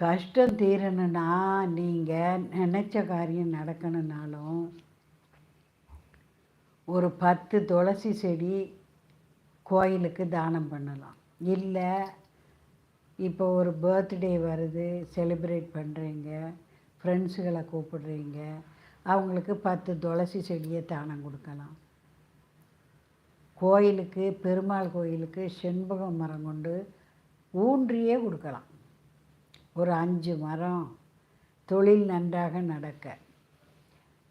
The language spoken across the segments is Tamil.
கஷ்டம் தீரணுன்னா நீங்கள் நினச்ச காரியம் நடக்கணுன்னாலும் ஒரு பத்து துளசி செடி கோயிலுக்கு தானம் பண்ணலாம். இல்லை இப்போ ஒரு பர்த்டே வருது செலிப்ரேட் பண்ணுறீங்க ஃப்ரெண்ட்ஸுகளை கூப்பிடுறீங்க அவங்களுக்கு பத்து துளசி செடியை தானம் கொடுக்கலாம். கோயிலுக்கு பெருமாள் கோயிலுக்கு செண்பக மரம் கொண்டு ஊன்றியே கொடுக்கலாம். ஒரு அஞ்சு மரம் தொழில் நன்றாக நடக்க.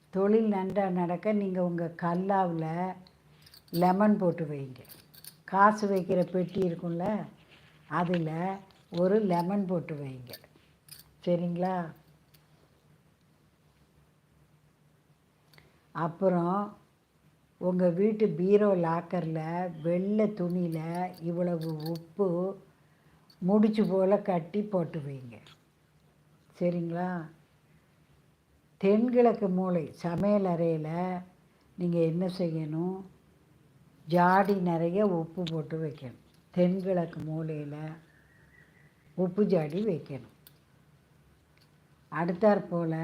தொழில் நன்றாக நடக்க நீங்கள் உங்கள் கல்லாவில் லெமன் போட்டு வைங்க. காசு வைக்கிற பெட்டி இருக்கும்ல அதில் ஒரு லெமன் போட்டு வைங்க. சரிங்களா? அப்புறம் உங்கள் வீட்டு பீரோ லாக்கரில் வெள்ளை துணியில் இவ்வளவு உப்பு முடிச்சு போல் கட்டி போட்டு வைங்க சரிங்களா? தென்கிழக்கு மூளை சமையல் அறையில் நீங்கள் என்ன செய்யணும்? ஜாடி நிறைய உப்பு போட்டு வைக்கணும். தென்கிழக்கு மூலையில் உப்பு ஜாடி வைக்கணும். அடுத்தாற் போல்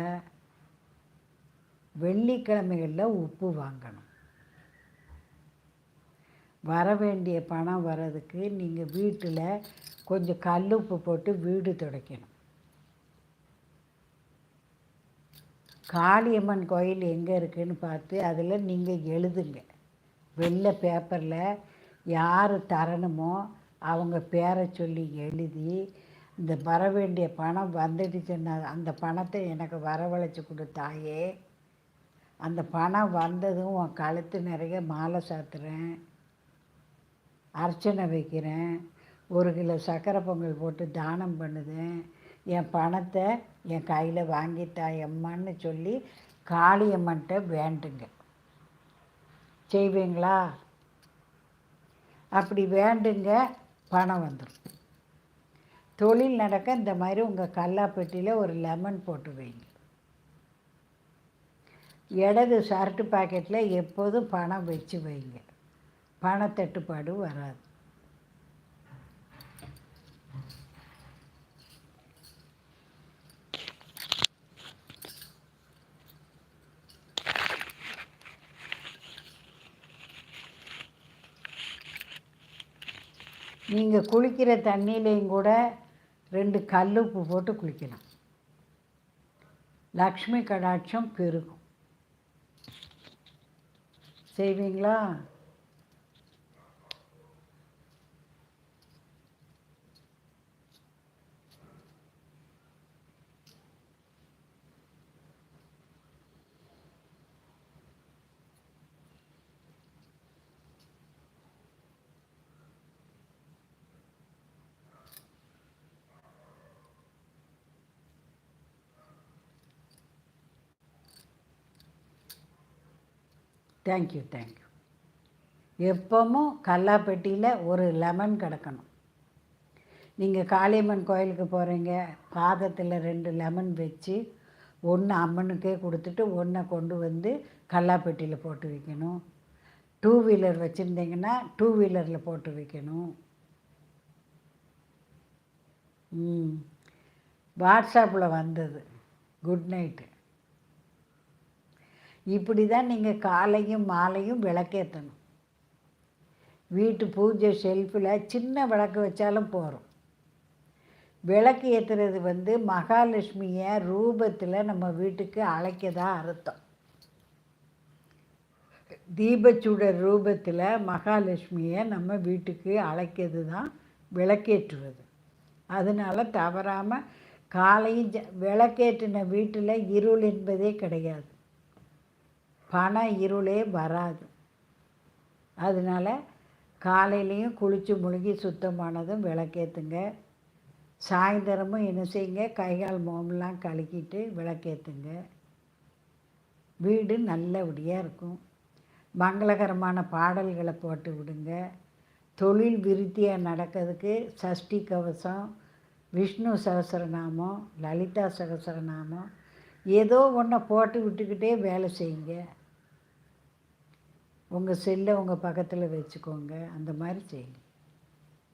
வெள்ளிக்கிழமைகளில் உப்பு வாங்கணும். வர வேண்டிய பணம் வர்றதுக்கு நீங்கள் வீட்டில் கொஞ்சம் கல்லுப்பு போட்டு வீடு துடைக்கணும். காளியம்மன் கோயில் எங்கே இருக்குதுன்னு பார்த்து அதில் நீங்கள் எழுதுங்க. வெள்ளை பேப்பரில் யார் தரணுமோ அவங்க பேரை சொல்லி எழுதி இந்த வர வேண்டிய பணம் வந்துடுச்சுன்னா அந்த பணத்தை எனக்கு வரவழைச்சி கொடுத்தாயே அந்த பணம் வந்ததும் உன் கழுத்து நிறைய மாலை சாத்துறேன். அர்ச்சனை வைக்கிறேன். ஒரு கிலோ சர்க்கரை பொங்கல் போட்டு தானம் பண்ணுதேன். என் பணத்தை என் கையில் வாங்கிட்டா எம்மான்னு சொல்லி காளியம்மன்ட்ட வேண்டுங்க. செய்வீங்களா? அப்படி வேண்டுங்க பணம் வந்துடும் தொழில் நடக்க இந்த மாதிரி உங்கள் கல்லாப்பெட்டியில் ஒரு லெமன் போட்டு வைங்க. இடது ஷர்ட்டு பாக்கெட்டில் எப்போதும் பணம் வச்சு வைங்க. பணத்தட்டுப்பாடு வராது. நீங்கள் குளிக்கிற தண்ணியிலையும் கூட ரெண்டு கல்லுப்பு போட்டு குளிக்கலாம். லக்ஷ்மி கடாட்சம் பெருகும். செய்வீங்களா? தேங்க்யூ தேங்க்யூ எப்பவும் கல்லாப்பெட்டியில் ஒரு லெமன் கிடக்கணும். நீங்கள் காளியம்மன் கோயிலுக்கு போகிறீங்க பாதத்தில் ரெண்டு லெமன் வச்சு ஒன்று அம்மனுக்கே கொடுத்துட்டு ஒன்றை கொண்டு வந்து கல்லாப்பெட்டியில் போட்டு வைக்கணும். டூ வீலர் வச்சுருந்தீங்கன்னா டூ வீலரில் போட்டு வைக்கணும். ம். வாட்ஸ்அப்பில் வந்தது. குட் நைட்டு இப்படி தான் நீங்கள் காலையும் மாலையும் விளக்கேற்றணும் வீட்டு பூஜை ஷெல்ஃபில் சின்ன விளக்கு வச்சாலும் போகிறோம் விளக்கு ஏற்றுறது வந்து மகாலட்சுமியை ரூபத்தில் நம்ம வீட்டுக்கு அழைக்கதா அர்த்தம். தீபச்சுடர் ரூபத்தில் மகாலட்சுமியை நம்ம வீட்டுக்கு அழைக்கிறது தான் விளக்கேற்றுவது. அதனால் தவறாமல் காலையும் விளக்கேற்றின வீட்டில் இருள் என்பதே கிடையாது. பண இருளே வராது. அதனால் காலையிலையும் குளித்து முழுகி சுத்தமானதும் விளக்கேற்றுங்க சாயந்தரமும் என்ன செய்யுங்க கைகால் மோமெல்லாம் கழுக்கிட்டு விளக்கேற்றுங்க வீடு நல்லபடியாக இருக்கும். மங்களகரமான பாடல்களை போட்டு விடுங்க. தொழில் விருத்தியாக நடக்கிறதுக்கு சஷ்டி கவசம் விஷ்ணு சகசரநாமம் லலிதா சகசரநாமம் ஏதோ ஒன்றை போட்டு விட்டுக்கிட்டே வேலை செய்யுங்க. உங்கள் செல்லை உங்கள் பக்கத்தில் வச்சுக்கோங்க. அந்த மாதிரி செய்யுங்க.